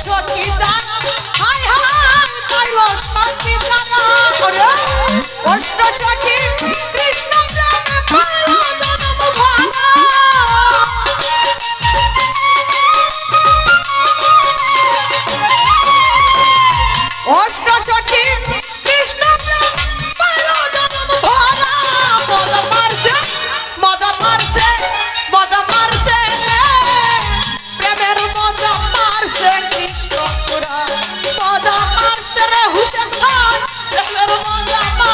সখী জানা কৃষ্ণ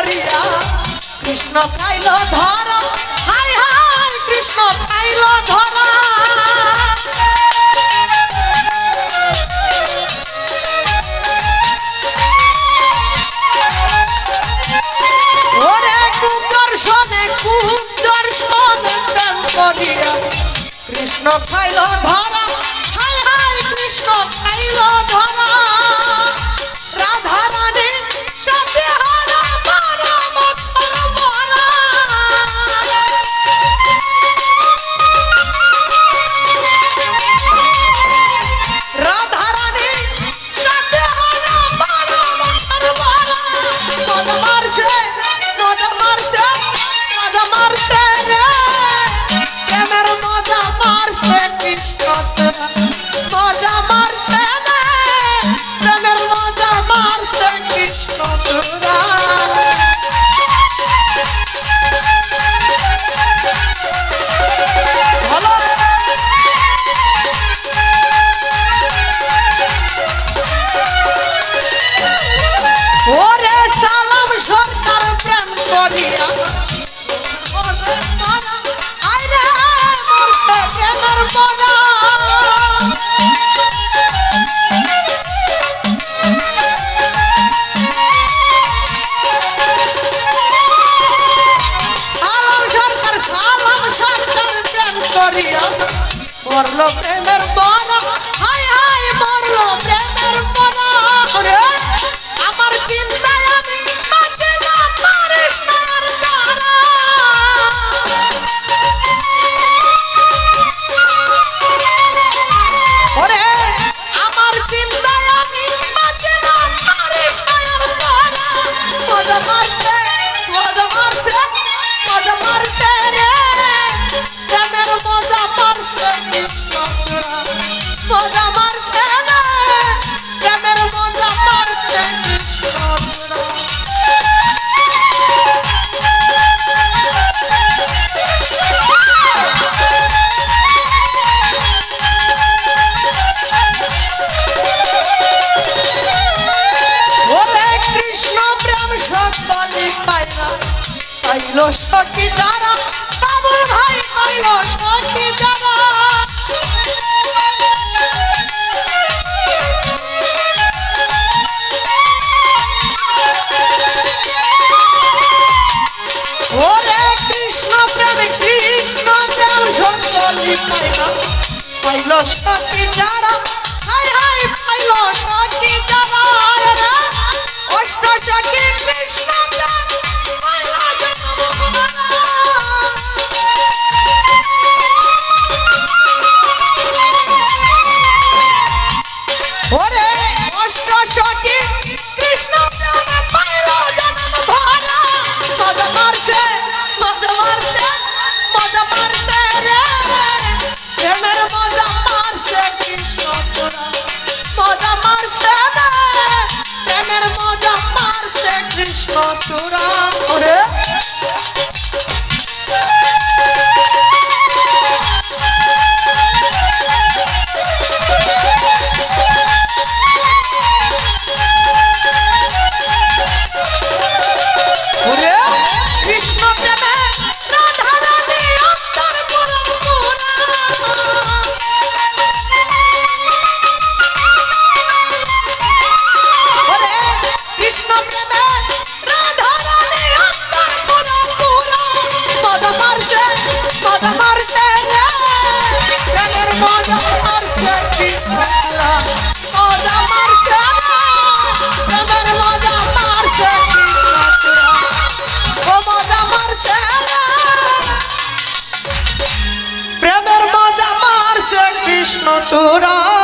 করিয়া। কৃষ্ণ পাইল ধর হায় হায়, কৃষ্ণ পাইল ধর কৃষ্ণ পাইল ধরা হায় হায়, কৃষ্ণ পাইল ধরা Yes. করল প্রেমের দরদ পাইল সখী যারা বাবুল ভাই পাইল সখী যারা ওরে কৃষ্ণ প্রেম কৃষ্ণ প্রেম সত্যি পাইল পাইল সখী যারা হাই হাই পাইল সখী যারা অষ্ট সখী কৃষ্ণ 组长